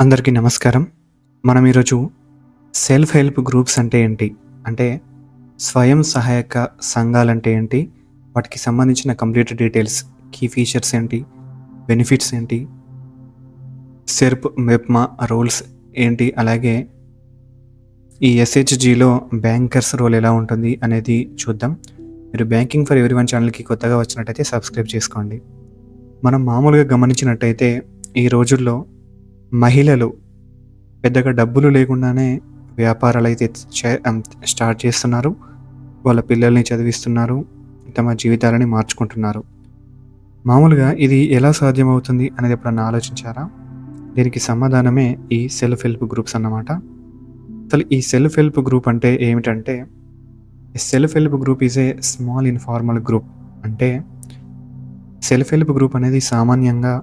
అందరికీ నమస్కారం. మనం ఈరోజు సెల్ఫ్ హెల్ప్ గ్రూప్స్ అంటే ఏంటి? అంటే స్వయం సహాయక సంఘాలంటే ఏంటి? వాటికి సంబంధించిన కంప్లీట్ డీటెయిల్స్ కీ ఫీచర్స్ ఏంటి? బెనిఫిట్స్ ఏంటి? సెర్ప్ మెప్మా రోల్స్ ఏంటి? అలాగే ఈ ఎస్హెచ్జిలో బ్యాంకర్స్ రోల్ ఎలా ఉంటుంది అనేది చూద్దాం. మీరు బ్యాంకింగ్ ఫర్ ఎవరి ఛానల్కి కొత్తగా వచ్చినట్టయితే సబ్స్క్రైబ్ చేసుకోండి. మనం మామూలుగా గమనించినట్టయితే ఈ రోజుల్లో మహిళలు పెద్దగా డబ్బులు లేకుండానే వ్యాపారాలు అయితే స్టార్ట్ చేస్తున్నారు. వాళ్ళ పిల్లల్ని చదివిస్తున్నారు. తమ జీవితాలని మార్చుకుంటున్నారు. మామూలుగా ఇది ఎలా సాధ్యమవుతుంది అనేది ఎప్పుడన్నా ఆలోచించారా? దీనికి సమాధానమే ఈ సెల్ఫ్ హెల్ప్ గ్రూప్స్ అన్నమాట. అసలు ఈ సెల్ఫ్ హెల్ప్ గ్రూప్ అంటే ఏమిటంటే self help group is a small informal group. అంటే సెల్ఫ్ హెల్ప్ గ్రూప్ అనేది సామాన్యంగా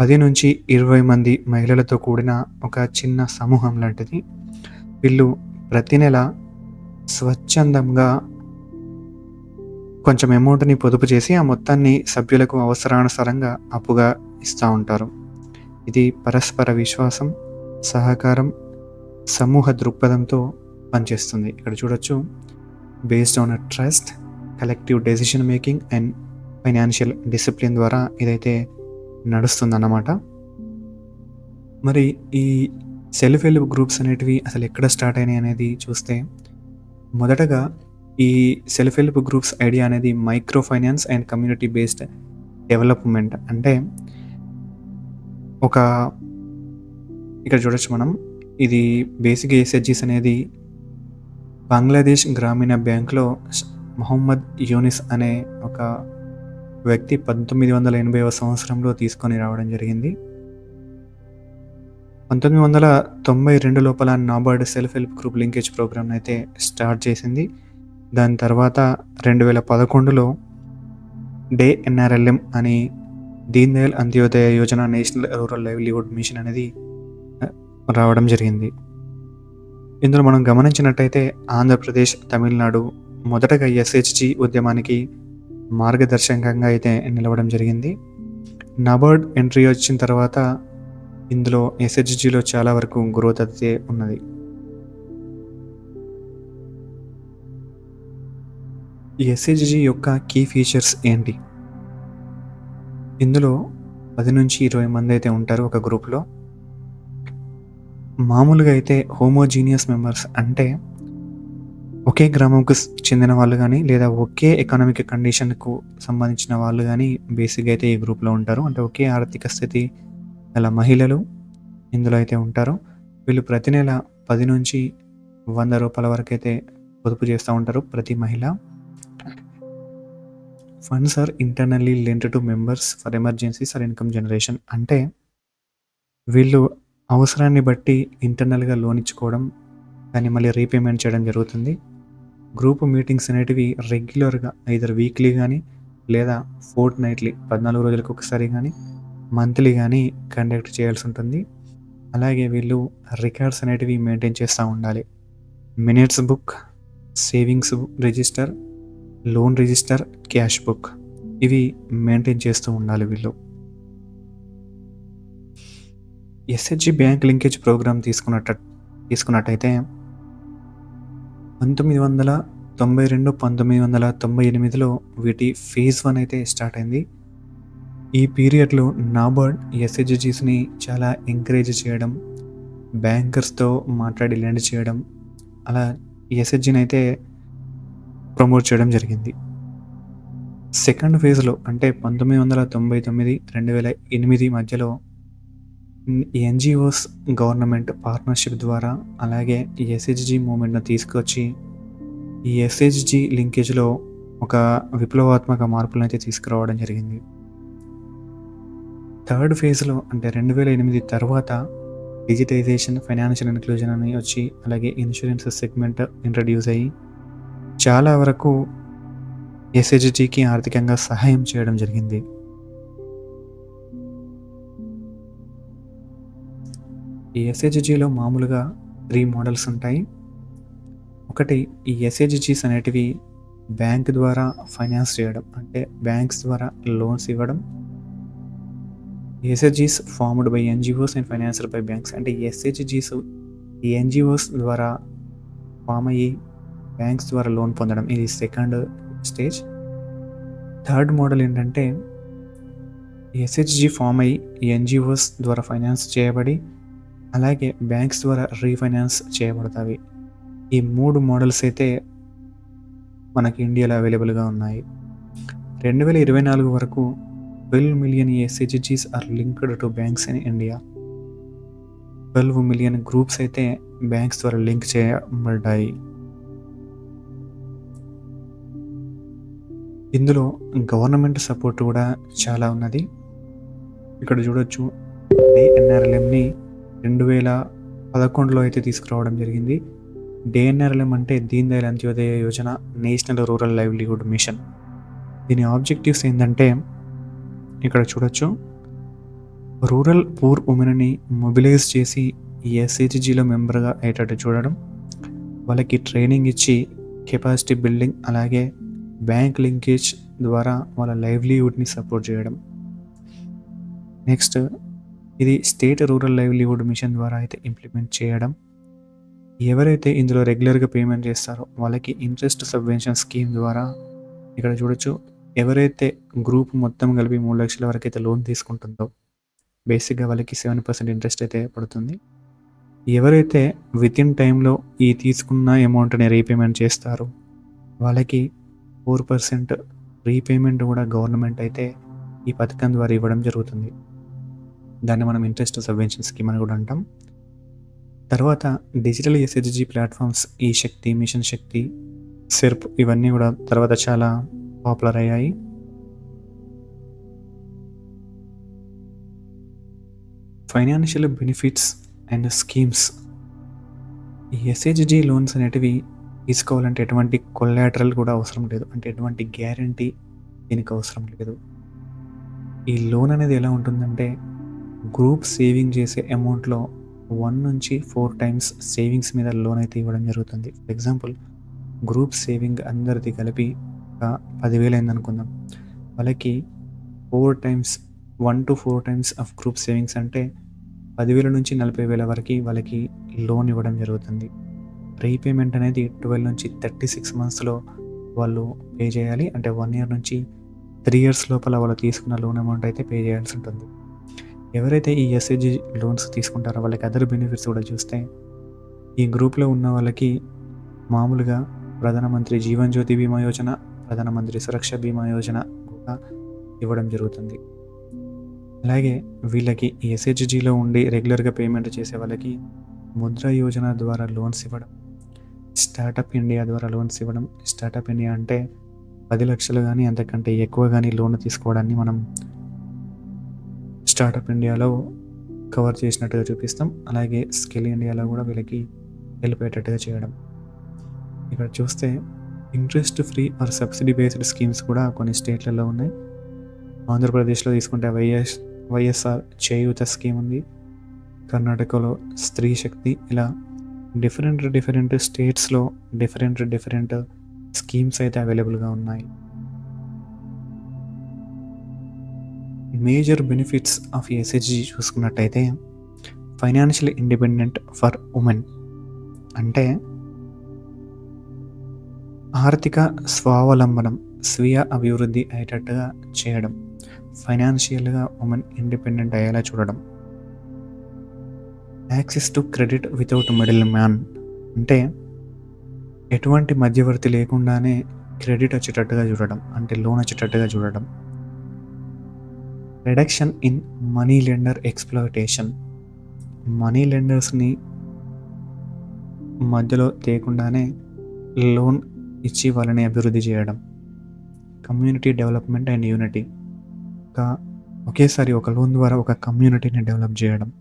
పది నుంచి ఇరవై మంది మహిళలతో కూడిన ఒక చిన్న సమూహం లాంటిది. వీళ్ళు ప్రతి నెల స్వచ్ఛందంగా కొంచెం అమౌంట్ని పొదుపు చేసి ఆ మొత్తాన్ని సభ్యులకు అవసరానుసారంగా అప్పుగా ఇస్తూ ఉంటారు. ఇది పరస్పర విశ్వాసం సహకారం సమూహ దృక్పథంతో పనిచేస్తుంది. ఇక్కడ చూడొచ్చు based on a trust collective decision making and financial discipline ద్వారా ఇదైతే నడుస్తుందన్నమాట. మరి ఈ సెల్ఫ్ హెల్ప్ గ్రూప్స్ అనేటివి అసలు ఎక్కడ స్టార్ట్ అయినాయి అనేది చూస్తే మొదటగా ఈ సెల్ఫ్ హెల్ప్ గ్రూప్స్ ఐడియా అనేది micro finance and community based development. అంటే ఒక ఇక్కడ చూడొచ్చు మనం ఇది బేసిక్ ఎస్హెచ్జిస్ అనేది బంగ్లాదేశ్ గ్రామీణ బ్యాంక్లో మొహమ్మద్ యూనిస్ అనే ఒక వ్యక్తి పంతొమ్మిది వందల ఎనభైవ సంవత్సరంలో తీసుకొని రావడం జరిగింది. పంతొమ్మిది వందల తొంభై రెండు లోపల NABARD self help group linkage programme అయితే స్టార్ట్ చేసింది. దాని తర్వాత రెండు వేల పదకొండులో డే ఎన్ఆర్ఎల్ఎం అని Deen Dayal Antyodaya Yojana national rural livelihood mission అనేది రావడం జరిగింది. ఇందులో మనం గమనించినట్టయితే ఆంధ్రప్రదేశ్ తమిళనాడు మొదటగా ఎస్హెచ్జి ఉద్యమానికి మార్గదర్శకంగా అయితే నిలవడం జరిగింది. నబర్డ్ ఎంట్రీ వచ్చిన తర్వాత ఇందులో ఎస్హెచ్జిలో చాలా వరకు గ్రోత్ అయితే ఉన్నది. ఎస్హెచ్జి యొక్క కీ ఫీచర్స్ ఏంటి? ఇందులో పది నుంచి ఇరవై మంది అయితే ఉంటారు ఒక గ్రూప్లో. మామూలుగా అయితే హోమోజీనియస్ మెంబర్స్ అంటే ఒకే గ్రామంకు చెందిన వాళ్ళు కానీ లేదా ఒకే ఎకనామిక్ కండిషన్కు సంబంధించిన వాళ్ళు కానీ బేసిక్గా అయితే ఈ గ్రూప్లో ఉంటారు. అంటే ఒకే ఆర్థిక స్థితి గల మహిళలు ఇందులో అయితే ఉంటారు. వీళ్ళు ప్రతి నెల పది నుంచి వంద రూపాయల వరకు అయితే పొదుపు చేస్తూ ఉంటారు ప్రతి మహిళ. Funds are internally linked to members for emergencies or income generation అంటే వీళ్ళు అవసరాన్ని బట్టి ఇంటర్నల్గా లోన్ ఇచ్చుకోవడం దాన్ని మళ్ళీ రీపేమెంట్ చేయడం జరుగుతుంది. గ్రూప్ మీటింగ్స్ అనేటివి రెగ్యులర్గా ఐదర్ వీక్లీ కానీ లేదా ఫోర్త్ నైట్లీ పద్నాలుగు రోజులకు ఒకసారి కానీ మంత్లీ కానీ కండక్ట్ చేయాల్సి ఉంటుంది. అలాగే వీళ్ళు రికార్డ్స్ అనేటివి మెయింటైన్ చేస్తూ ఉండాలి. Minutes book savings register loan register cash book ఇవి మెయింటైన్ చేస్తూ ఉండాలి వీళ్ళు. ఎస్హెచ్జి బ్యాంక్ లింకేజ్ ప్రోగ్రామ్ తీసుకున్నట్ట తీసుకున్నట్టయితే పంతొమ్మిది వందల తొంభై రెండు పంతొమ్మిది వందల తొంభై ఎనిమిదిలో వీటి ఫేజ్ వన్ అయితే స్టార్ట్ అయింది. ఈ పీరియడ్లో నాబార్డ్ ఎస్హెచ్జిస్ని చాలా ఎంకరేజ్ చేయడం బ్యాంకర్స్తో మాట్లాడి లెండ్ చేయడం అలా ఎస్హెచ్జిని అయితే ప్రమోట్ చేయడం జరిగింది. సెకండ్ ఫేజ్లో అంటే పంతొమ్మిది వందల తొంభై తొమ్మిది రెండు వేల ఎనిమిది మధ్యలో ఎన్జిఓస్ గవర్నమెంట్ పార్ట్నర్షిప్ ద్వారా అలాగే ఈ ఎస్హెచ్జి మూమెంట్ను తీసుకొచ్చి ఈ ఎస్హెచ్జి లింకేజ్లో ఒక విప్లవాత్మక మార్పులను అయితే తీసుకురావడం జరిగింది. థర్డ్ ఫేజ్లో అంటే రెండు వేల ఎనిమిది తర్వాత డిజిటైజేషన్ ఫైనాన్షియల్ ఇన్క్లూజన్ అని వచ్చి అలాగే ఇన్సూరెన్స్ సెగ్మెంట్ ఇంట్రడ్యూస్ అయ్యి చాలా వరకు ఎస్హెచ్జికి ఆర్థికంగా సహాయం చేయడం జరిగింది. ఈ ఎస్హెచ్జిలో మామూలుగా త్రీ మోడల్స్ ఉంటాయి. ఒకటి ఈ ఎస్హెచ్జిస్ అనేటివి బ్యాంక్ ద్వారా ఫైనాన్స్ చేయడం అంటే బ్యాంక్స్ ద్వారా లోన్స్ ఇవ్వడం. ఎస్హెచ్జిస్ formed by NGOs and financed by banks అంటే ఎస్హెచ్జీస్ ఈ ఎన్జిఓస్ ద్వారా ఫామ్ అయ్యి బ్యాంక్స్ ద్వారా లోన్ పొందడం. ఇది సెకండ్ స్టేజ్ థర్డ్ మోడల్ ఏంటంటే ఎస్హెచ్జి ఫామ్ అయ్యి ఎన్జిఓస్ ద్వారా ఫైనాన్స్ చేయబడి అలాగే బ్యాంక్స్ ద్వారా రీఫైనాన్స్ చేయబడతాయి. ఈ మూడు మోడల్స్ అయితే మనకి ఇండియాలో అవైలబుల్గా ఉన్నాయి. రెండు వేల ఇరవై నాలుగు వరకు twelve million ఎస్హెచ్జీస్ are linked to banks in India. Twelve million groups అయితే బ్యాంక్స్ ద్వారా లింక్ చేయబడ్డాయి. ఇందులో గవర్నమెంట్ సపోర్ట్ కూడా చాలా ఉన్నది. ఇక్కడ చూడొచ్చు డిఎన్ఆర్ఎల్ఎంని పదకొండులో అయితే తీసుకురావడం జరిగింది. డిఎన్ఆర్ఎల్ఎం అంటే Deen Dayal Antyodaya Yojana national rural livelihood mission. దీని ఆబ్జెక్టివ్స్ ఏంటంటే ఇక్కడ చూడొచ్చు. రూరల్ పూర్ ఉమెన్ని మొబిలైజ్ చేసి ఎస్హెచ్జిలో మెంబర్గా అయ్యేటట్టు చూడడం. వాళ్ళకి ట్రైనింగ్ ఇచ్చి కెపాసిటీ బిల్డింగ్ అలాగే బ్యాంక్ లింకేజ్ ద్వారా వాళ్ళ లైవ్లీహుడ్ని సపోర్ట్ చేయడం. నెక్స్ట్ ఇది స్టేట్ రూరల్ లైవ్లీహుడ్ మిషన్ ద్వారా అయితే ఇంప్లిమెంట్ చేయడం. ఎవరైతే ఇందులో రెగ్యులర్గా పేమెంట్ చేస్తారో వాళ్ళకి ఇంట్రెస్ట్ సబ్వెన్షన్ స్కీమ్ ద్వారా ఇక్కడ చూడొచ్చు. ఎవరైతే గ్రూప్ మొత్తం కలిపి మూడు లక్షల వరకు అయితే లోన్ తీసుకుంటుందో బేసిక్గా వాళ్ళకి సెవెన్ పర్సెంట్ ఇంట్రెస్ట్ అయితే పడుతుంది. ఎవరైతే విత్ ఇన్ టైంలో ఈ తీసుకున్న అమౌంట్ని రీపేమెంట్ చేస్తారో వాళ్ళకి ఫోర్ పర్సెంట్ రీపేమెంట్ కూడా గవర్నమెంట్ అయితే ఈ పథకం ద్వారా ఇవ్వడం జరుగుతుంది. దాన్ని మనం ఇంట్రెస్ట్ సబ్వెన్షన్ స్కీమ్ అని కూడా అంటాం. తర్వాత డిజిటల్ ఎస్హెచ్జి ప్లాట్ఫామ్స్ ఈ శక్తి మిషన్ శక్తి సెర్ప్ ఇవన్నీ కూడా తర్వాత చాలా పాపులర్ అయ్యాయి. ఫైనాన్షియల్ బెనిఫిట్స్ అండ్ స్కీమ్స్ ఈ ఎస్హెచ్జి లోన్స్ అనేటివి తీసుకోవాలంటే ఎటువంటి కొల్లాటరల్ కూడా అవసరం లేదు. అంటే ఎటువంటి గ్యారంటీ దీనికి అవసరం లేదు. ఈ లోన్ అనేది ఎలా ఉంటుందంటే గ్రూప్ సేవింగ్ చేసే అమౌంట్లో వన్ నుంచి ఫోర్ టైమ్స్ సేవింగ్స్ మీద లోన్ అయితే ఇవ్వడం జరుగుతుంది. ఫర్ ఎగ్జాంపుల్ గ్రూప్ సేవింగ్ అందరిది కలిపి ఒక పదివేలు అయిందనుకుందాం వాళ్ళకి four times one to four times of group savings అంటే పదివేల నుంచి నలభై వేల వరకు వాళ్ళకి లోన్ ఇవ్వడం జరుగుతుంది. రీపేమెంట్ అనేది ట్వెల్వ్ నుంచి థర్టీ సిక్స్ మంత్స్లో వాళ్ళు పే చేయాలి. అంటే వన్ ఇయర్ నుంచి త్రీ ఇయర్స్ లోపల వాళ్ళు తీసుకున్న లోన్ అమౌంట్ అయితే పే చేయాల్సి ఉంటుంది. ఎవరైతే ఈ ఎస్ఏజీ లోన్స్ తీసుకుంటారో వాళ్ళకి అదర్ బెనిఫిట్స్ కూడా చూస్తే ఈ గ్రూప్లో ఉన్న వాళ్ళకి మామూలుగా ప్రధానమంత్రి జీవన్ జ్యోతి బీమా యోజన ప్రధానమంత్రి సురక్ష బీమా యోజన కూడా ఇవ్వడం జరుగుతుంది. అలాగే వీళ్ళకి ఎస్హెచ్జిలో ఉండి రెగ్యులర్గా పేమెంట్ చేసే వాళ్ళకి ముద్ర యోజన ద్వారా లోన్స్ ఇవ్వడం స్టార్టప్ ఇండియా ద్వారా లోన్స్ ఇవ్వడం. స్టార్టప్ ఇండియా అంటే పది లక్షలు కానీ అంతకంటే ఎక్కువ కానీ లోన్ తీసుకోవడాన్ని మనం స్టార్టప్ ఇండియాలో కవర్ చేసినట్టుగా చూపిస్తాం. అలాగే స్కిల్ ఇండియాలో కూడా వీళ్ళకి వెళ్ళిపోయేటట్టుగా చేయడం. ఇక్కడ చూస్తే interest free or subsidy based schemes కూడా కొన్ని స్టేట్లలో ఉన్నాయి. ఆంధ్రప్రదేశ్లో తీసుకుంటే వైఎస్ వైఎస్ఆర్ చేయూత స్కీమ్ ఉంది. కర్ణాటకలో స్త్రీ శక్తి ఇలా డిఫరెంట్ డిఫరెంట్ స్టేట్స్లో డిఫరెంట్ డిఫరెంట్ స్కీమ్స్ అయితే అవైలబుల్గా ఉన్నాయి. మేజర్ బెనిఫిట్స్ ఆఫ్ ఎస్హెచ్జి చూసుకున్నట్టయితే ఫైనాన్షియల్ ఇండిపెండెంట్ ఫర్ ఉమెన్ అంటే ఆర్థిక స్వావలంబనం స్వీయ అభివృద్ధి అయ్యేటట్టుగా చేయడం ఫైనాన్షియల్గా ఉమెన్ ఇండిపెండెంట్ అయ్యేలా చూడడం. Access to credit without middleman అంటే ఎటువంటి మధ్యవర్తి లేకుండానే క్రెడిట్ వచ్చేటట్టుగా చూడడం అంటే లోన్ వచ్చేటట్టుగా చూడడం. Reduction in money lender exploitation money లెండర్స్ని మధ్యలో తేకుండానే లోన్ ఇచ్చి వాళ్ళని అభివృద్ధి చేయడం. కమ్యూనిటీ డెవలప్మెంట్ అండ్ యూనిటీ ఒక ఒకేసారి ఒక లోన్ ద్వారా ఒక కమ్యూనిటీని డెవలప్ చేయడం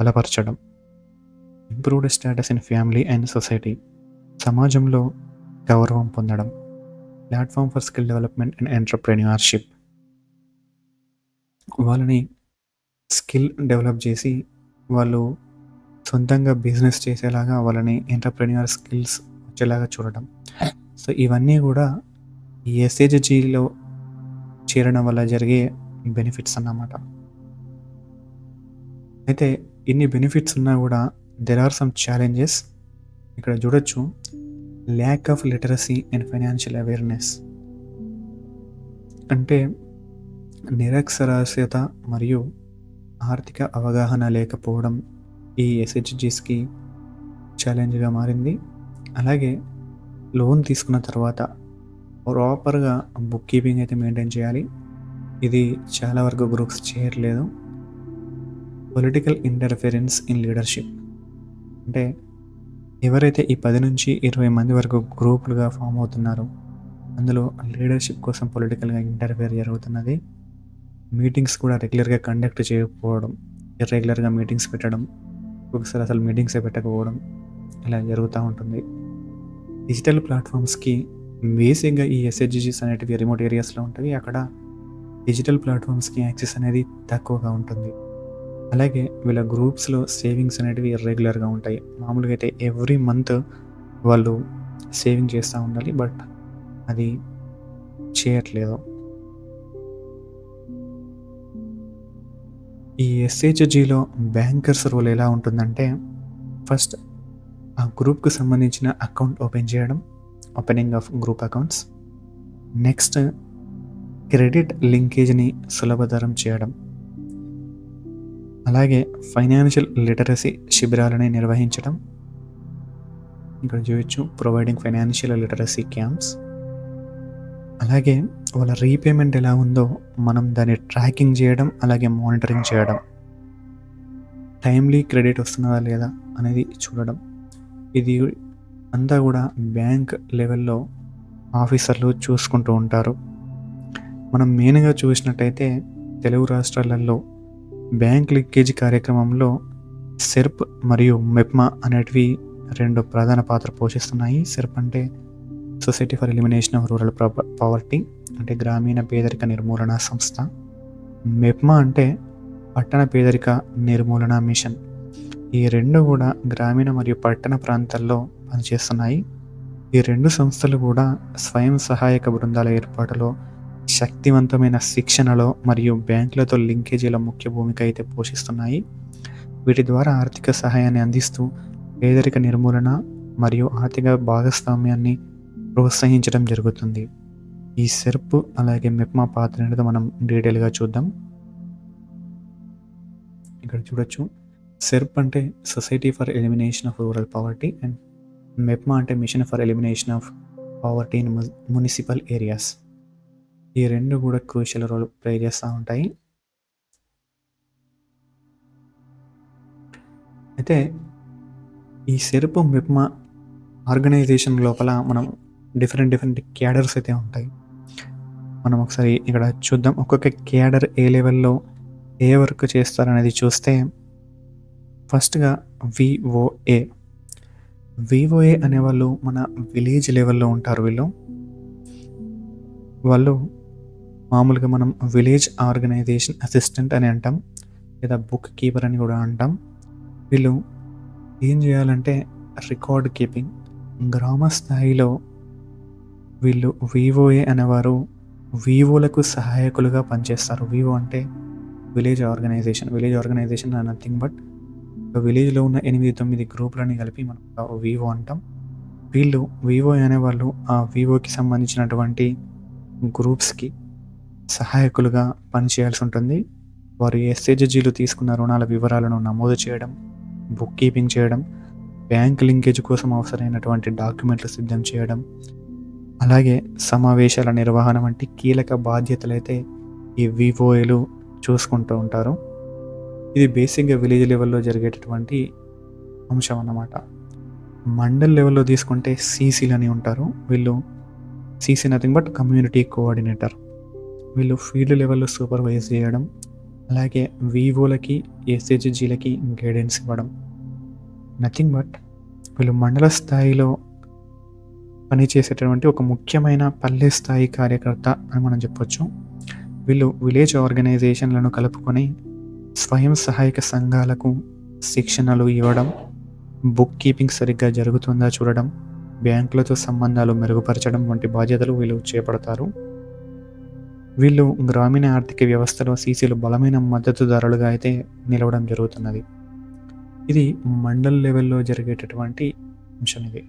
బలపరచడం. Improved status in family and society సమాజంలో గౌరవం పొందడం. Platform for skill development and entrepreneurship వాళ్ళని స్కిల్ డెవలప్ చేసి వాళ్ళు సొంతంగా బిజినెస్ చేసేలాగా వాళ్ళని ఎంటర్ప్రెన్యూర్ స్కిల్స్ వచ్చేలాగా చూడడం సో ఇవన్నీ కూడా ఈ ఎస్ఏజీలో చేరడం వల్ల జరిగే బెనిఫిట్స్ అన్నమాట. అయితే ఇన్ని బెనిఫిట్స్ ఉన్నా కూడా దెర్ ఆర్ సమ్ ఛాలెంజెస్ ఇక్కడ చూడొచ్చు. Lack of literacy and financial awareness అంటే నిరక్షరాస్యత మరియు ఆర్థిక అవగాహన లేకపోవడం ఈ ఎస్హెచ్జిస్కి ఛాలెంజ్గా మారింది. అలాగే లోన్ తీసుకున్న తర్వాత ప్రాపర్గా బుక్ కీపింగ్ అయితే మెయింటైన్ చేయాలి. ఇది చాలా వరకు గ్రూప్స్ చేయట్లేదు. పొలిటికల్ ఇంటర్ఫిరెన్స్ ఇన్ లీడర్షిప్ అంటే ఎవరైతే ఈ పది నుంచి ఇరవై మంది వరకు గ్రూపులుగా ఫామ్ అవుతున్నారో అందులో లీడర్షిప్ కోసం పొలిటికల్గా ఇంటర్ఫియర్ జరుగుతున్నది. మీటింగ్స్ కూడా రెగ్యులర్గా కండక్ట్ చేయకపోవడం ఇర్రెగ్యులర్గా మీటింగ్స్ పెట్టడం ఒకసారి అసలు మీటింగ్సే పెట్టకపోవడం ఇలా జరుగుతూ ఉంటుంది. డిజిటల్ ప్లాట్ఫామ్స్కి బేసిక్గా ఈ ఎస్హెచ్జిస్ అనేటివి రిమోట్ ఏరియాస్లో ఉంటాయి. అక్కడ డిజిటల్ ప్లాట్ఫామ్స్కి యాక్సెస్ అనేది తక్కువగా ఉంటుంది. అలాగే వీళ్ళ గ్రూప్స్లో సేవింగ్స్ అనేటివి రెగ్యులర్గా ఉంటాయి. మామూలుగా అయితే ఎవ్రీ మంత్ వాళ్ళు సేవింగ్ చేస్తూ ఉండాలి బట్ అది చేయట్లేదు. ఈ ఎస్హెచ్జిలో బ్యాంకర్స్ రోల్ ఎలా ఉంటుందంటే ఫస్ట్ ఆ గ్రూప్కి సంబంధించిన అకౌంట్ ఓపెన్ చేయడం opening of group accounts. Next credit లింకేజ్ని సులభతరం చేయడం. అలాగే ఫైనాన్షియల్ లిటరసీ శిబిరాలని నిర్వహించడం. ఇక్కడ చూడొచ్చు ప్రొవైడింగ్ ఫైనాన్షియల్ లిటరసీ క్యాంప్స్. అలాగే వాళ్ళ రీపేమెంట్ ఎలా ఉందో మనం దాన్ని ట్రాకింగ్ చేయడం అలాగే మానిటరింగ్ చేయడం. టైమ్లీ క్రెడిట్ వస్తున్నదా లేదా అనేది చూడడం. ఇది అంతా కూడా బ్యాంక్ లెవెల్లో ఆఫీసర్లు చూసుకుంటూ ఉంటారు. మనం మెయిన్గా చూసినట్టయితే తెలుగు రాష్ట్రాలలో బ్యాంక్ లీకేజ్ కార్యక్రమంలో సెర్ప్ మరియు మెప్మా అనేటివి రెండు ప్రధాన పాత్ర పోషిస్తున్నాయి. సెర్ప్ అంటే society for elimination of rural poverty అంటే గ్రామీణ పేదరిక నిర్మూలన సంస్థ. మెప్మా అంటే పట్టణ పేదరిక నిర్మూలన మిషన్. ఈ రెండు కూడా గ్రామీణ మరియు పట్టణ ప్రాంతాల్లో పనిచేస్తున్నాయి. ఈ రెండు సంస్థలు కూడా స్వయం సహాయక బృందాల ఏర్పాటులో శక్తివంతమైన శిక్షణలో మరియు బ్యాంకులతో లింకేజీల ముఖ్య భూమిక అయితే పోషిస్తున్నాయి. వీటి ద్వారా ఆర్థిక సహాయాన్ని అందిస్తూ పేదరిక నిర్మూలన మరియు ఆర్థిక భాగస్వామ్యాన్ని ప్రోత్సహించడం జరుగుతుంది. ఈ సెర్ప్ అలాగే మెప్మా పాత్ర అనేది మనం డీటెయిల్గా చూద్దాం. ఇక్కడ చూడొచ్చు. సెర్ప్ అంటే society for elimination of rural poverty and MEPMA అంటే mission for elimination of poverty in municipal areas. ఈ రెండు కూడా క్రూషియల్ రోల్ ప్లే చేస్తూ ఉంటాయి. అయితే ఈ సెరుపు మెప్మా ఆర్గనైజేషన్ లోపల మనం డిఫరెంట్ డిఫరెంట్ క్యాడర్స్ అయితే ఉంటాయి. మనం ఒకసారి ఇక్కడ చూద్దాం. ఒక్కొక్క క్యాడర్ ఏ లెవెల్లో ఏ వర్క్ చేస్తారనేది చూస్తే ఫస్ట్గా విఓఏ వివోఏ అనేవాళ్ళు మన విలేజ్ లెవెల్లో ఉంటారు వీళ్ళు. వాళ్ళు మామూలుగా మనం విలేజ్ ఆర్గనైజేషన్ అసిస్టెంట్ అని అంటాం లేదా బుక్ కీపర్ అని కూడా అంటాం. వీళ్ళు ఏం చేయాలంటే రికార్డ్ కీపింగ్ గ్రామ స్థాయిలో వీళ్ళు వివోఏ అనేవారు వివోలకు సహాయకులుగా పనిచేస్తారు. వివో అంటే village organisation. Village organisation nothing but విలేజ్లో ఉన్న ఎనిమిది తొమ్మిది గ్రూపులని కలిపి మనం వివో అంటాం. వీళ్ళు వివో అనేవాళ్ళు ఆ వివోకి సంబంధించినటువంటి గ్రూప్స్కి సహాయకులుగా పనిచేయాల్సి ఉంటుంది. వారు ఎస్హెచ్జీలు తీసుకున్న రుణాల వివరాలను నమోదు చేయడం బుక్ కీపింగ్ చేయడం బ్యాంక్ లింకేజ్ కోసం అవసరమైనటువంటి డాక్యుమెంట్లు సిద్ధం చేయడం అలాగే సమావేశాల నిర్వహణ వంటి కీలక బాధ్యతలు అయితే ఈ వివోఏలు చూసుకుంటూ ఉంటారు. ఇది బేసిక్గా విలేజ్ లెవెల్లో జరిగేటటువంటి అంశం అన్నమాట. మండల్ లెవెల్లో తీసుకుంటే సీసీలు అని ఉంటారు. వీళ్ళు CC nothing but community coordinator వీళ్ళు ఫీల్డ్ లెవెల్లో సూపర్వైజ్ చేయడం అలాగే వివోలకి ఎస్హెచ్జీలకి గైడెన్స్ ఇవ్వడం. నథింగ్ బట్ వీళ్ళు మండల స్థాయిలో పనిచేసేటటువంటి ఒక ముఖ్యమైన పల్లె స్థాయి కార్యకర్త అని మనం చెప్పొచ్చు. వీళ్ళు విలేజ్ ఆర్గనైజేషన్లను కలుపుకొని స్వయం సహాయక సంఘాలకు శిక్షణలు ఇవ్వడం బుక్ కీపింగ్ సరిగ్గా జరుగుతుందా చూడడం బ్యాంకులతో సంబంధాలు మెరుగుపరచడం వంటి బాధ్యతలు వీళ్ళు చేపడతారు. వీళ్ళు గ్రామీణ ఆర్థిక వ్యవస్థలో సీసీలు బలమైన మద్దతుదారులుగా అయితే నిలవడం జరుగుతున్నది. ఇది మండల్ లెవెల్లో జరిగేటటువంటి అంశం ఇది.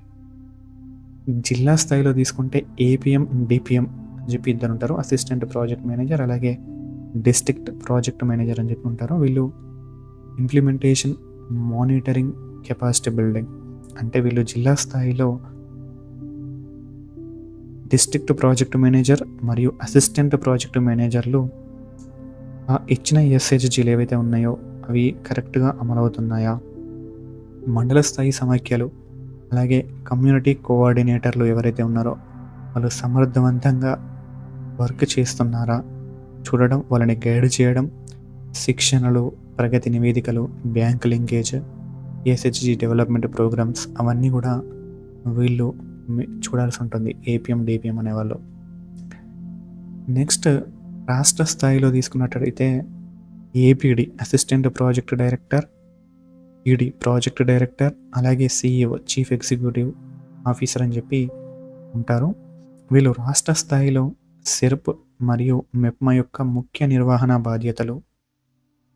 జిల్లా స్థాయిలో తీసుకుంటే ఏపీఎం డిపిఎం అని చెప్పి ఇద్దరు ఉంటారు. అసిస్టెంట్ ప్రాజెక్ట్ మేనేజర్ అలాగే డిస్ట్రిక్ట్ ప్రాజెక్ట్ మేనేజర్ అని చెప్పి ఉంటారు. వీళ్ళు ఇంప్లిమెంటేషన్ మానిటరింగ్ కెపాసిటీ బిల్డింగ్ అంటే వీళ్ళు జిల్లా స్థాయిలో డిస్ట్రిక్ట్ ప్రాజెక్ట్ మేనేజర్ మరియు అసిస్టెంట్ ప్రాజెక్ట్ మేనేజర్లు ఆ ఇచ్చిన ఎస్హెచ్జీలు ఏవైతే ఉన్నాయో అవి కరెక్ట్గా అమలవుతున్నాయా? మండల స్థాయి సమాఖ్యలు అలాగే కమ్యూనిటీ కోఆర్డినేటర్లు ఎవరైతే ఉన్నారో వాళ్ళు సమర్థవంతంగా వర్క్ చేస్తున్నారా? చూడడం వాళ్ళని గైడ్ చేయడం శిక్షణలు ప్రగతి నివేదికలు bank linkage SHG development programmes అవన్నీ కూడా వీళ్ళు చూడాల్సి ఉంటుంది ఏపీఎం డిపిఎం అనేవాళ్ళు. నెక్స్ట్ రాష్ట్ర స్థాయిలో తీసుకున్నట్టయితే APD assistant project director ED project director అలాగే సీఈఓ చీఫ్ ఎగ్జిక్యూటివ్ ఆఫీసర్ అని చెప్పి ఉంటారు. వీళ్ళు రాష్ట్ర స్థాయిలో సెర్ప్ మరియు మెప్మా యొక్క ముఖ్య నిర్వహణ బాధ్యతలు.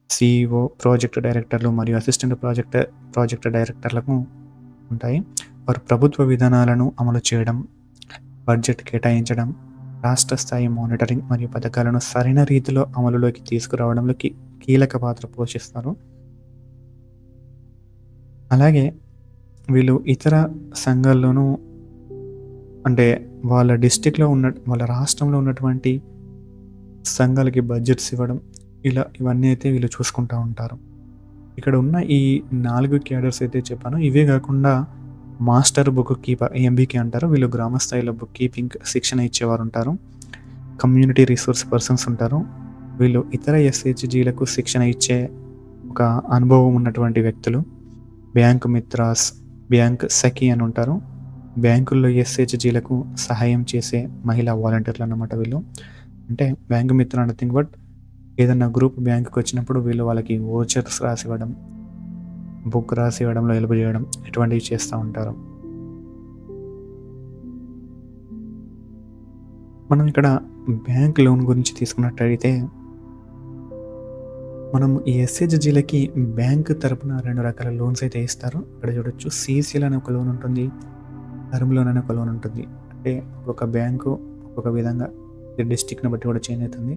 సీఈఓ ప్రాజెక్ట్ డైరెక్టర్లు మరియు అసిస్టెంట్ ప్రాజెక్ట్ ప్రాజెక్ట్ డైరెక్టర్లకు ఉంటాయి. వారు ప్రభుత్వ విధానాలను అమలు చేయడం బడ్జెట్ కేటాయించడం రాష్ట్ర స్థాయి మానిటరింగ్ మరియు పథకాలను సరైన రీతిలో అమలులోకి తీసుకురావడంలో కీ- కీలక పాత్ర పోషిస్తారు. అలాగే వీళ్ళు ఇతర సంఘాల్లోనూ అంటే వాళ్ళ డిస్టిక్లో ఉన్న వాళ్ళ రాష్ట్రంలో ఉన్నటువంటి సంఘాలకి బడ్జెట్స్ ఇవ్వడం ఇలా ఇవన్నీ అయితే వీళ్ళు చూసుకుంటూ ఉంటారు. ఇక్కడ ఉన్న ఈ నాలుగు క్యాడర్స్ అయితే చెప్పాను. ఇవే కాకుండా మాస్టర్ బుక్ కీపర్ ఎంబీకే అంటారు. వీళ్ళు గ్రామ స్థాయిలో బుక్ కీపింగ్ శిక్షణ ఇచ్చేవారు ఉంటారు. కమ్యూనిటీ రిసోర్స్ పర్సన్స్ ఉంటారు. వీళ్ళు ఇతర ఎస్హెచ్జీలకు శిక్షణ ఇచ్చే ఒక అనుభవం ఉన్నటువంటి వ్యక్తులు. బ్యాంక్ మిత్రాస్ బ్యాంక్ సఖీ అని ఉంటారు. బ్యాంకుల్లో ఎస్హెచ్జీలకు సహాయం చేసే మహిళా వాలంటీర్లు అన్నమాట వీళ్ళు. అంటే బ్యాంక్ మిత్ర నథింగ్ బట్ ఏదన్నా గ్రూప్ బ్యాంకుకి వచ్చినప్పుడు వీళ్ళు వాళ్ళకి ఓచర్స్ రాసి ఇవ్వడం బుక్ రాసి ఇవ్వడంలో హెల్ప్ చేయడం ఇటువంటివి చేస్తూ ఉంటారు. మనం ఇక్కడ బ్యాంక్ లోన్ గురించి తీసుకున్నట్టయితే మనం ఈ ఎస్హెచ్జీలకి బ్యాంక్ తరపున రెండు రకాల లోన్స్ అయితే ఇస్తారు. ఇక్కడ చూడొచ్చు సిసిఎల్ అనే ఒక లోన్ ఉంటుంది టర్మ్ లోన్ అనే ఒక లోన్ ఉంటుంది. అంటే ఒక బ్యాంకు ఒక్కొక్క విధంగా డిస్టిక్ని బట్టి కూడా చేంజ్ అవుతుంది.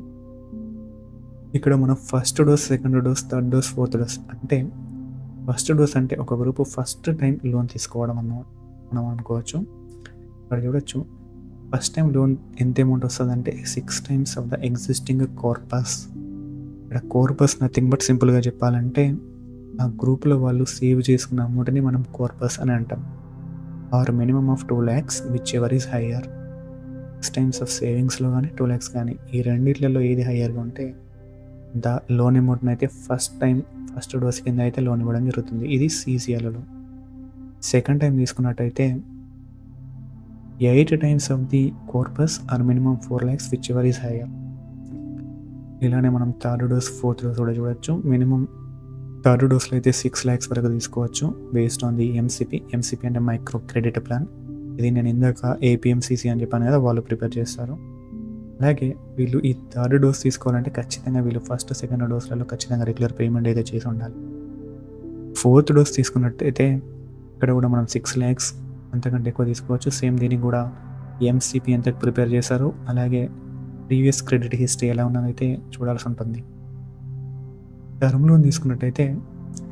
ఇక్కడ మనం first dose second dose third dose fourth dose అంటే ఫస్ట్ డోస్ అంటే ఒక గ్రూప్ ఫస్ట్ టైం లోన్ తీసుకోవడం అన్న మనం అనుకోవచ్చు. ఇక్కడ చూడొచ్చు ఫస్ట్ టైం లోన్ ఎంత అమౌంట్ వస్తుంది అంటే six times of the existing corpus ఇక్కడ కోర్పస్ నథింగ్ బట్ సింపుల్గా చెప్పాలంటే ఆ గ్రూప్లో వాళ్ళు సేవ్ చేసుకున్న అమౌంట్ని మనం కోర్పస్ అని అంటాం. Or minimum of two lakhs whichever is higher six times of సేవింగ్స్లో కానీ టూ ల్యాక్స్ కానీ ఈ రెండిట్లలో ఏది హయ్యర్గా ఉంటే ద లోన్ అమౌంట్ని అయితే ఫస్ట్ టైం ఫస్ట్ డోస్ కింద అయితే లోన్ ఇవ్వడం జరుగుతుంది. ఇది సీసీఎల్లో సెకండ్ టైం తీసుకున్నట్టయితే eight times of the corpus or minimum four lakhs whichever is higher ఇలానే మనం థర్డ్ డోస్ ఫోర్త్ డోస్ కూడా చూడొచ్చు. మినిమం థర్డ్ డోస్లో అయితే సిక్స్ ల్యాక్స్ వరకు తీసుకోవచ్చు based on the MCP MCP అంటే మైక్రో క్రెడిట్ ప్లాన్. ఇది నేను ఇందాక ఏపీఎంసీసీ అని చెప్పాను కదా వాళ్ళు ప్రిపేర్ చేస్తారు. అలాగే వీళ్ళు ఈ థర్డ్ డోస్ తీసుకోవాలంటే ఖచ్చితంగా వీళ్ళు ఫస్ట్ సెకండ్ డోస్లలో ఖచ్చితంగా రెగ్యులర్ పేమెంట్ అయితే చేసి ఉండాలి. ఫోర్త్ డోస్ తీసుకున్నట్టయితే ఇక్కడ కూడా మనం సిక్స్ ల్యాక్స్ అంతకంటే ఎక్కువ తీసుకోవచ్చు. సేమ్ దీనికి కూడా ఎంసీపీ ఎంత ప్రిపేర్ చేశారు. అలాగే ప్రీవియస్ క్రెడిట్ హిస్టరీ ఎలా ఉన్నదైతే చూడాల్సి ఉంటుంది. టర్మ్ లోన్ తీసుకున్నట్టయితే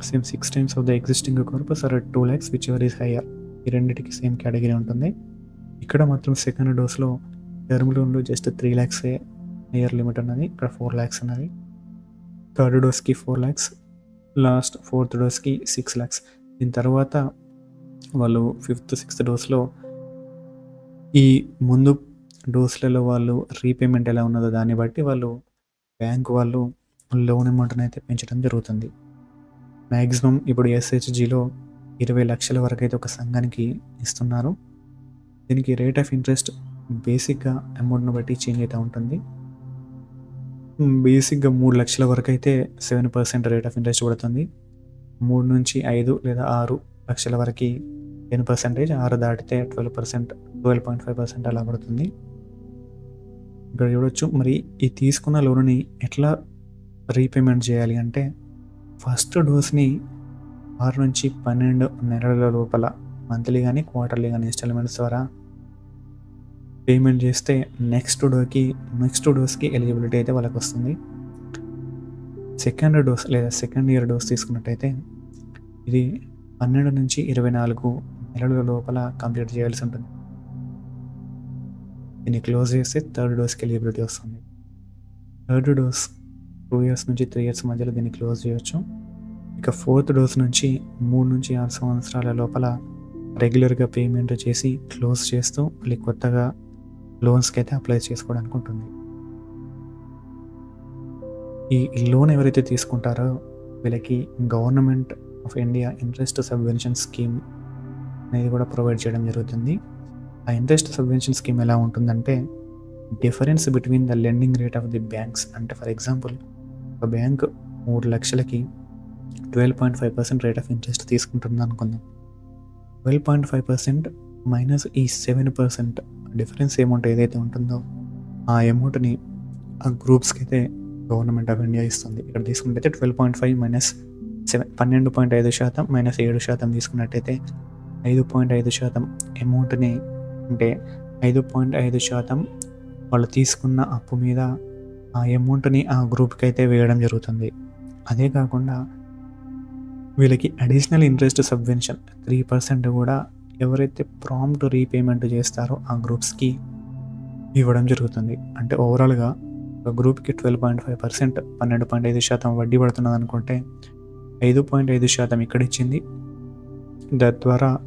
same six times of the existing corpus or two lakhs whichever is higher ఈ రెండింటికి సేమ్ కేటగిరీ ఉంటుంది. ఇక్కడ మాత్రం సెకండ్ డోస్లో టర్మ్ లోన్లో జస్ట్ త్రీ ల్యాక్సే ఇయర్ లిమిట్ ఉన్నది. ఇక్కడ ఫోర్ ల్యాక్స్ ఉన్నది. థర్డ్ డోస్కి ఫోర్ ల్యాక్స్ లాస్ట్ ఫోర్త్ డోస్కి సిక్స్ ల్యాక్స్ దీని తర్వాత వాళ్ళు ఫిఫ్త్ సిక్స్త్ డోస్లో ఈ ముందు డోస్లలో వాళ్ళు రీపేమెంట్ ఎలా ఉన్నదో దాన్ని బట్టి వాళ్ళు బ్యాంక్ వాళ్ళు లోన్ అమౌంట్ని అయితే పెంచడం జరుగుతుంది. మ్యాక్సిమం ఇప్పుడు ఎస్హెచ్జిలో ఇరవై లక్షల వరకు అయితే ఒక సంఘానికి ఇస్తున్నారు. దీనికి రేట్ ఆఫ్ ఇంట్రెస్ట్ బేసిక్గా అమౌంట్ని బట్టి చేంజ్ అవుతూ ఉంటుంది. బేసిక్గా మూడు లక్షల వరకు అయితే seven percent rate of interest పడుతుంది. మూడు నుంచి ఐదు లేదా ఆరు లక్షల వరకు టెన్ పర్సెంటేజ్ ఆరు దాటితే twelve percent twelve point five percent అలా పడుతుంది. ఇక్కడ చూడొచ్చు. మరి ఈ తీసుకున్న లోన్ని ఎట్లా రీపేమెంట్ చేయాలి అంటే ఫస్ట్ డోస్ని ఆరు నుంచి పన్నెండు నెలల లోపల మంత్లీ కానీ క్వార్టర్లీ కానీ ఇన్స్టాల్మెంట్స్ ద్వారా పేమెంట్ చేస్తే నెక్స్ట్ డోకి నెక్స్ట్ డోస్కి ఎలిజిబిలిటీ అయితే వాళ్ళకి వస్తుంది సెకండ్ డోస్ లేదా సెకండ్ ఇయర్ డోస్ తీసుకున్నట్టయితే ఇది పన్నెండు నుంచి ఇరవై నాలుగు నెలల లోపల కంప్లీట్ చేయాల్సి ఉంటుంది. దీన్ని క్లోజ్ చేస్తే థర్డ్ డోస్కి ఎలిజిబిలిటీ వస్తుంది థర్డ్ డోస్ టూ ఇయర్స్ నుంచి త్రీ ఇయర్స్ మధ్యలో దీన్ని క్లోజ్ చేయొచ్చు ఇక ఫోర్త్ డోస్ నుంచి మూడు నుంచి ఆరు సంవత్సరాల లోపల రెగ్యులర్గా పేమెంట్ చేసి క్లోజ్ చేస్తూ మళ్ళీ కొత్తగా లోన్స్కి అయితే అప్లై చేసుకోవడానికి ఉంటుంది ఈ లోన్ ఎవరైతే తీసుకుంటారో వీళ్ళకి government of India interest subvention scheme అనేది కూడా ప్రొవైడ్ చేయడం జరుగుతుంది ఆ ఇంట్రెస్ట్ సబ్వెన్షన్ స్కీమ్ ఎలా ఉంటుందంటే difference between the lending rate of the banks. అంటే ఫర్ ఎగ్జాంపుల్ ఒక బ్యాంక్ మూడు లక్షలకి twelve point five percent rate of interest తీసుకుంటుంది అనుకుందాం. Twelve point five percent minus ఈ సెవెన్ పర్సెంట్ డిఫరెన్స్ అమౌంట్ ఏదైతే ఉంటుందో ఆ అమౌంట్ని ఆ గ్రూప్స్కి అయితే గవర్నమెంట్ ఆఫ్ ఇండియా ఇస్తుంది. ఇక్కడ తీసుకున్నట్టయితే twelve point five minus seven పన్నెండు పాయింట్ ఐదు శాతం మైనస్ ఏడు శాతం తీసుకున్నట్టయితే ఐదు పాయింట్ ఐదు శాతం అమౌంట్ని అంటే ఐదు పాయింట్ ఐదు శాతం వాళ్ళు తీసుకున్న అప్పు మీద ఆ అమౌంట్ని ఆ గ్రూప్కి అయితే వేయడం జరుగుతుంది. అదే కాకుండా వీళ్ళకి additional interest subvention three percent కూడా ఎవరైతే ప్రాంప్ట్ రీపేమెంట్ చేస్తారో ఆ గ్రూప్స్కి ఇవ్వడం జరుగుతుంది. అంటే ఓవరాల్గా ఒక గ్రూప్కి ట్వెల్వ్ పాయింట్ ఫైవ్ పర్సెంట్ పన్నెండు పాయింట్ ఐదు శాతం వడ్డీ పడుతున్నది అనుకుంటే ఐదు పాయింట్ ఐదు శాతం ఇక్కడ ఇచ్చింది. తద్వారా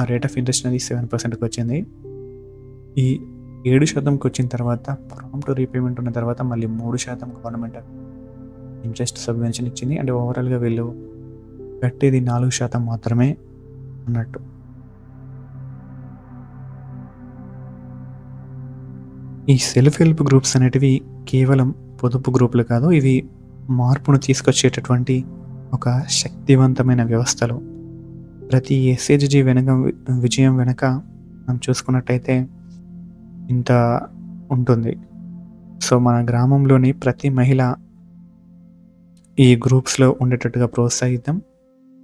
ఆ రేట్ ఆఫ్ ఇంట్రెస్ట్ అనేది సెవెన్ పర్సెంట్కి వచ్చింది. ఈ ఏడు శాతంకి వచ్చిన తర్వాత ప్రాంప్ట్ రీపేమెంట్ ఉన్న తర్వాత మళ్ళీ మూడు శాతం గవర్నమెంట్ ఇంట్రెస్ట్ సబ్వెన్షన్ ఇచ్చింది. అంటే ఓవరాల్గా వీళ్ళు కట్టేది నాలుగు శాతం మాత్రమే అన్నట్టు ఈ సెల్ఫ్ హెల్ప్ గ్రూప్స్ అనేటివి కేవలం పొదుపు గ్రూపులు కాదు ఇవి మార్పును తీసుకొచ్చేటటువంటి ఒక శక్తివంతమైన వ్యవస్థలు. ప్రతి ఎస్హెచ్జి వెనక విజయం వెనక మనం చూసుకున్నట్టయితే ఇంత ఉంటుంది. సో మన గ్రామంలోని ప్రతి మహిళ ఈ గ్రూప్స్లో ఉండేటట్టుగా ప్రోత్సహిద్దాం.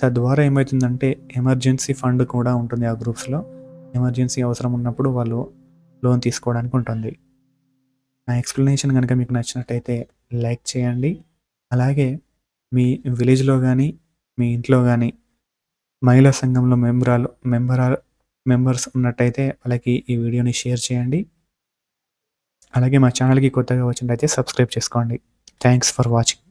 తద్వారా ఏమవుతుందంటే ఎమర్జెన్సీ ఫండ్ కూడా ఉంటుంది ఆ గ్రూప్స్లో. ఎమర్జెన్సీ అవసరం ఉన్నప్పుడు వాళ్ళు లోన్ తీసుకోవడానికి ఉంటుంది. నా ఎక్స్ప్లెనేషన్ కనుక మీకు నచ్చినట్టయితే లైక్ చేయండి. అలాగే మీ విలేజ్లో కానీ మీ ఇంట్లో కానీ మహిళా సంఘంలో మెంబరాలు మెంబరా మెంబర్స్ ఉన్నట్టయితే వాళ్ళకి ఈ వీడియోని షేర్ చేయండి. అలాగే మా ఛానల్కి కొత్తగా వచ్చినట్టయితే సబ్స్క్రైబ్ చేసుకోండి. Thanks for watching